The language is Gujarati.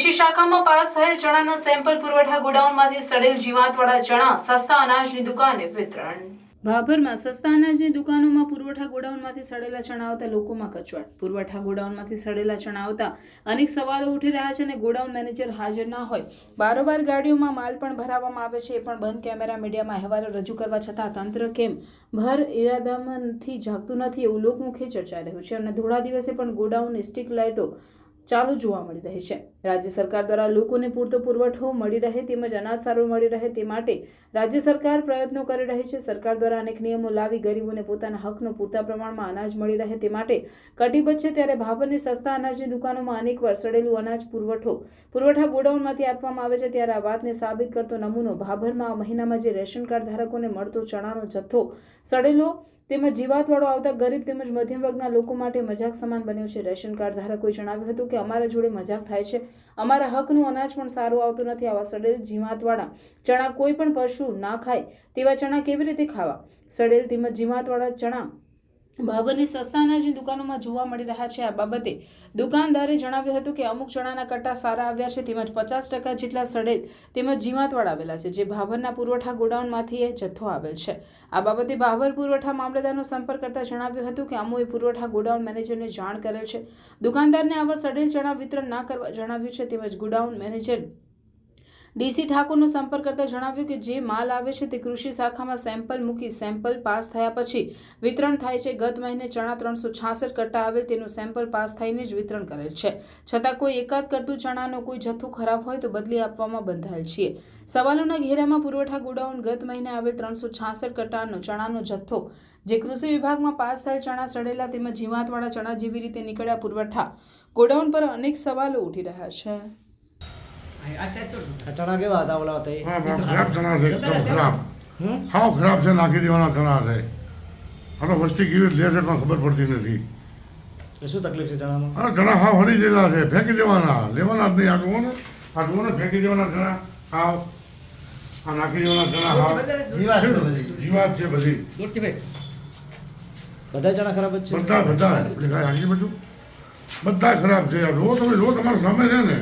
કૃષિ શાખામાં પાસ થયેલ ચણાના સેમ્પલ પુરવઠા ગોડાઉનમાંથી સડેલ જીવાતવાળા ચણા, સસ્તા અનાજની દુકાને વિતરણ. ભાભરમાં સસ્તા અનાજની દુકાનોમાં પુરવઠા ગોડાઉનમાંથી સડેલા ચણા આવતા લોકોમાં કચવાટ. પુરવઠા ગોડાઉનમાંથી સડેલા ચણા આવતા અનેક સવાલો ઉઠી રહ્યા છે અને ગોડાઉન મેનેજર હાજર ના હોય. બારોબાર ગાડીઓમાં માલ પણ ભરાવવામાં આવે છે. એ પણ બંધ કેમેરા મીડિયામાં અહેવાલો રજૂ કરવા છતાં તંત્ર કેમ ભર ઇરાદામાંથી જાગતું નથી એવું લોકમુખે ચર્ચા રહ્યું છે. અને ધોળા દિવસે પણ ગોડાઉન સ્ટીક લાઇટો ચાલુ જોવા મળી રહી છે. રાજ્ય સરકાર દ્વારા લોકોને પૂરતો પુરવઠો મળી રહે તેમજ અનાજ સારું મળી રહે તે માટે રાજ્ય સરકાર પ્રયત્નો કરી રહી છે. સરકાર દ્વારા અનેક નિયમો લાવી ગરીબોને પોતાના હકનો પૂરતા પ્રમાણમાં અનાજ મળી રહે તે માટે કટિબદ્ધ છે. ત્યારે ભાભરની સસ્તા અનાજની દુકાનોમાં અનેકવાર સડેલું અનાજ પુરવઠો પુરવઠા ગોડાઉનમાંથી આપવામાં આવે છે. ત્યારે આ વાતને સાબિત કરતો નમૂનો ભાભરમાં આ મહિનામાં જે રેશન કાર્ડ ધારકોને મળતો ચણાનો જથ્થો સડેલો તેમજ જીવાતવાળો આવતા ગરીબ તેમજ મધ્યમ વર્ગના લોકો માટે મજાક સમાન બન્યો છે. રેશન કાર્ડ ધારકોએ જણાવ્યું હતું કે, અમારા જોડે મજાક થાય છે. અમારા હકનું અનાજ પણ સારું આવતું નથી. આવા સડેલ જીવાતવાળા ચણા કોઈ પણ પશુ ના ખાય તેવા ચણા કેવી રીતે ખાવા? સડેલ તેમજ જીવાતવાળા ચણા બાબરની સસ્તા અનાજની દુકાનોમાં જોવા મળી રહ્યા છે. આ બાબતે દુકાનદારે જણાવ્યું હતું કે અમુક ચણાના કટ્ટા સારા આવ્યા છે, તેમજ પચાસ ટકા જેટલા સડેલ તેમજ જીવાતવાળા આવેલા છે, જે ભાભરના પુરવઠા ગોડાઉનમાંથી એ જથ્થો આવેલ છે. આ બાબતે ભાભર પુરવઠા મામલતદારનો સંપર્ક કરતા જણાવ્યું હતું કે અમુએ પુરવઠા ગોડાઉન મેનેજરને જાણ કરેલ છે. દુકાનદારને આવા સડેલ ચણા વિતરણ ના કરવા જણાવ્યું છે, તેમજ ગોડાઉન મેનેજર ડીસી ઠાકોરનો સંપર્ક કરતા જણાવ્યું કે જે માલ આવે છે તે કૃષિ શાખામાં સેમ્પલ મૂકી સેમ્પલ પાસ થયા પછી વિતરણ થાય છે. ગત મહિને ચણા ત્રણસો છાસઠ કટ્ટા આવેલ તેનું સેમ્પલ પાસ થઈને જ વિતરણ કરેલ છે. છતાં કોઈ એકાદ કટ્ટુ ચણાનો કોઈ જથ્થો ખરાબ હોય તો બદલી આપવામાં બંધાયેલ છીએ સવાલોના ઘેરામાં પુરવઠા ગોડાઉન ગત મહિને આવેલ ત્રણસો છાસઠ કટ્ટાનો ચણાનો જથ્થો જે કૃષિ વિભાગમાં પાસ થયેલ ચણા સડેલા તેમજ જીવાતવાળા ચણા જેવી રીતે નીકળ્યા પુરવઠા ગોડાઉન પર અનેક સવાલો ઉઠી રહ્યા છે. ચણા કેવા હતા ઓલા હતા હા ખરાબ ચણા છે એકદમ ખરાબ. હાવ ખરાબ છે નાખી દેવાના ચણા છે. આ વસ્તી કેવી રીતે લે છે પણ ખબર પડતી નથી. એ શું તકલીફ છે ચણામાં? આ ચણા હાવ હરી ગયેલા છે ફેંકી દેવાના. લેવાના જ નહીં ને. ફેંકી દેવાના ચણા. હાવ. આ નાખી દેવાના ચણા હાવ. જીવાત છે બધી. બધી. બધા ચણા ખરાબ જ છે? બધા બધા. એટલે કાંઈ આગળ બધું બધા ખરાબ છે. આ જુઓ તમે જુઓ તમારા સામે છે ને